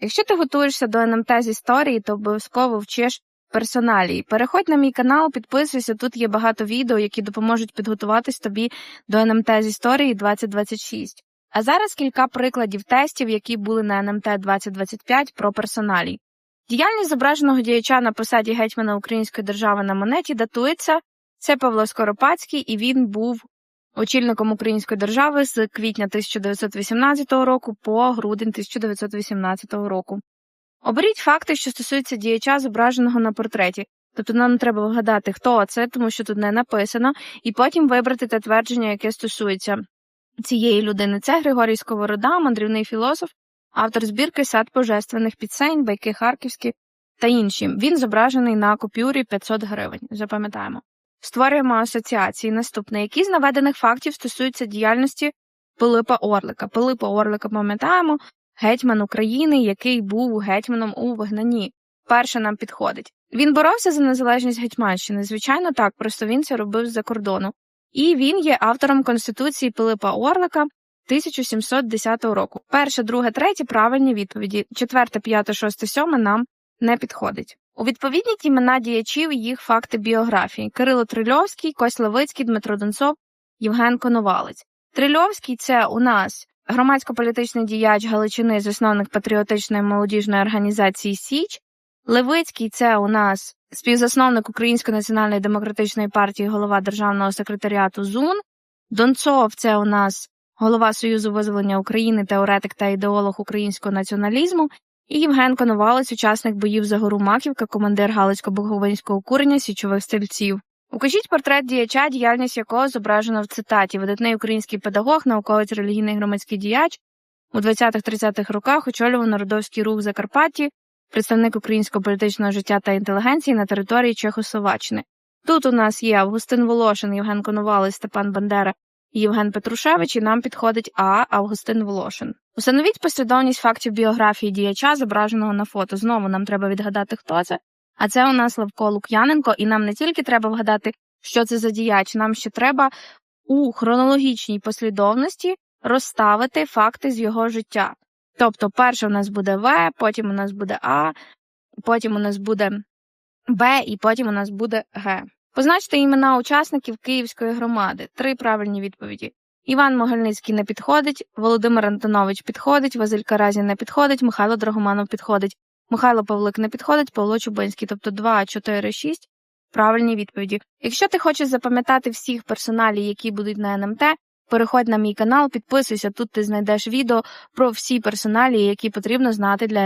Якщо ти готуєшся до НМТ з історії, то обов'язково вчиш персоналії. Переходь на мій канал, підписуйся. Тут є багато відео, які допоможуть підготуватись тобі до НМТ з історії 2026. А зараз кілька прикладів тестів, які були на НМТ 2025 про персоналій. Діяльність зображеного діяча на посаді гетьмана Української держави на монеті датується. Це Павло Скоропадський, і він був очільником Української держави з квітня 1918 року по грудень 1918 року. Оберіть факти, що стосуються діяча, зображеного на портреті. Тобто нам треба вгадати, хто це, тому що тут не написано, і потім вибрати те твердження, яке стосується цієї людини. Це Григорій Сковорода, мандрівний філософ, автор збірки Сад божественних пісень, байки харківські та інші. Він зображений на купюрі 500 гривень. Запам'ятаємо. Створюємо асоціації. Наступне, які з наведених фактів стосуються діяльності Пилипа Орлика. Пилипа Орлика пам'ятаємо, гетьман України, який був гетьманом у вигнанні. Перше нам підходить. Він боровся за незалежність Гетьманщини. Звичайно, так, просто він це робив з-за кордону. І він є автором Конституції Пилипа Орлика 1710 року. Перше, друге, третє правильні відповіді. Четверте, п'яте, шосте, сьоме нам не підходить. У відповідність імена діячів їх факти біографії: Кирило Трильовський, Кость Левицький, Дмитро Донцов, Євген Коновалець. Трильовський це у нас громадсько-політичний діяч Галичини, засновник патріотичної молодіжної організації Січ. Левицький це у нас співзасновник Української національної демократичної партії, голова державного секретаріату ЗУН. Донцов це у нас голова Союзу визволення України, теоретик та ідеолог українського націоналізму. І Євген Коновалець, учасник боїв за гору Маківка, командир Галицько-Буковинського курення січових стрільців. Укажіть портрет діяча, діяльність якого зображено в цитаті видатний український педагог, науковець релігійний громадський діяч у 20-30-х роках очолював народовський рух в Закарпатті, представник українського політичного життя та інтелігенції на території Чехословаччини. Тут у нас є Августин Волошин, Євген Коновалець, Степан Бандера Євген Петрушевич, і нам підходить А. Августин Волошин. Установіть послідовність фактів біографії діяча, зображеного на фото. Знову нам треба відгадати, хто це. А це у нас Левко Лук'яненко, і нам не тільки треба вгадати, що це за діяч, нам ще треба у хронологічній послідовності розставити факти з його життя. Тобто, перше у нас буде В, потім у нас буде А, потім у нас буде Б, і потім у нас буде Г. Позначте імена учасників Київської громади. Три правильні відповіді. Іван Могильницький не підходить, Володимир Антонович підходить, Василь Каразін не підходить, Михайло Драгоманов підходить, Михайло Павлик не підходить, Павло Чубинський, тобто 2, 4, 6 правильні відповіді. Якщо ти хочеш запам'ятати всіх персоналів, які будуть на НМТ, переходь на мій канал, підписуйся, тут ти знайдеш відео про всі персоналі, які потрібно знати для